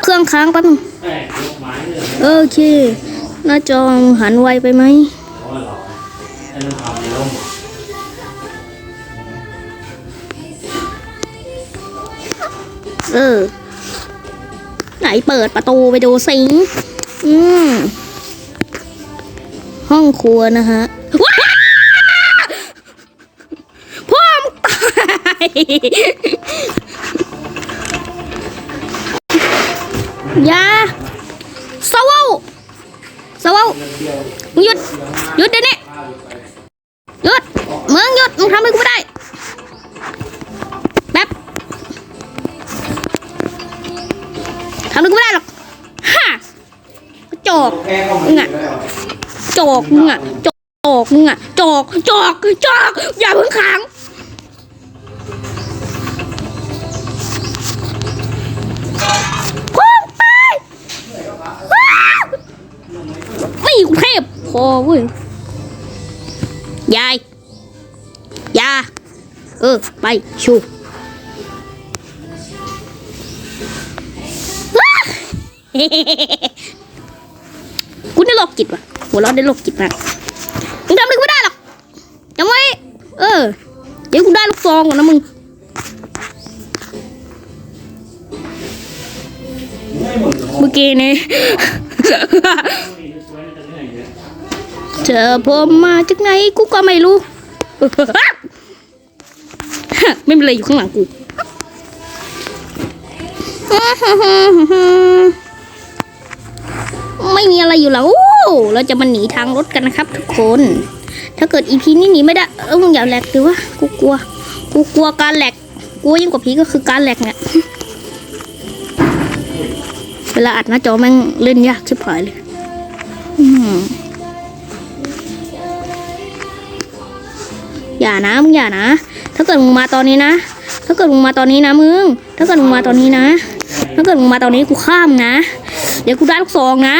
เครื่องค้างแป๊บนึงแป้งยกไม้เลยโอเค หน้าจอหันไวไปไหมเพราะว่าเราให้มันทำในร่มเออ ไหนเปิดประตูไปดูสิงอืมห้องครัวนะฮะว้าพ่อมงตาย อยาสวาวสวาวมึงหยุด หยุดเดี๋ยวนี้หยุดมึงหยุดมึงทำให้กูไม่ได้แป๊บทำอะไรกูไม่ได้หรอกฮ่าจอกมึงอะจอกมึงอะจอกมึงอะจอกจอกจอกอย่าเพิ่งขัง เทพพอเว้ยยายยาเออ ไปชูคุณได้โรคจิตว่ะ หัวเราะได้โรคจิตมากมึงทำอะไรกูไม่ได้หรอกจำไว้เออ เดี๋ยวกูได้ลูกซองก่อนนะมึงไม่หมดหรอกเมื่อกี้นี่มีสวยๆมันจะ เหนื่อยเยอะเจอผมมาจากไหนกูก็ไม่รู้ ไม่มีอะไรอยู่ข้างหลังกูไม่มีอะไรอยู่แล้ว เราจะมาหนีทางรถกันนะครับ ทุกคน ถ้าเกิดอีพีนี้หนีไม่ได้ เออมึงอย่าแหลกดิวะกูกลัว กูกลัวการแหลก กลัวยิ่งกว่าผีก็คือการแหลกเนี่ย เวลาอัดหน้าจอแม่งเล่นยากชิบหายเลย อืม อย่านะมึงอย่านะ ถ้าเกิดมึงมาตอนนี้นะ ถ้าเกิดมึงมาตอนนี้นะมึง ถ้าเกิดมึงมาตอนนี้นะ ถ้าเกิดมึงมาตอนนี้กูข้ามนะ เดี๋ยวกูได้ลูกซองนะ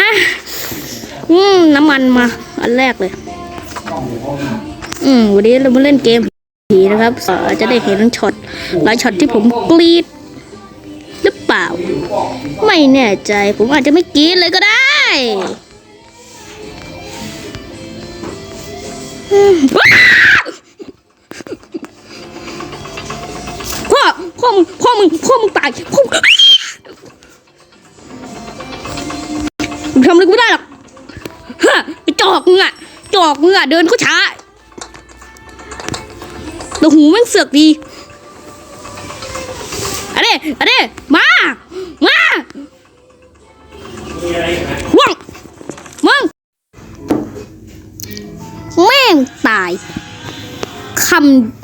อืมน้ำมันมา อันแรกเลย อืมวันนี้เรามาเล่นเกมผีนะครับอ่อจะได้เห็นช็อตหลายช็อตที่ผมกรีดหรือเปล่า ไม่แน่ใจ ผมอาจจะไม่กรีดเลยก็ได้พ่อ พ่อมึงพ่อมึงพ่อมึงตายพ่อมึงมึงทำอะไรกูไม่ได้หรอกฮะไอ้จอกมึงอะจอกมึงอะเดินก็ช้าแต่หูแม่งเสือกดีอันนี้อันนี้มา มามีอะไรอีกไหมว่องมึงแม่งตายคำ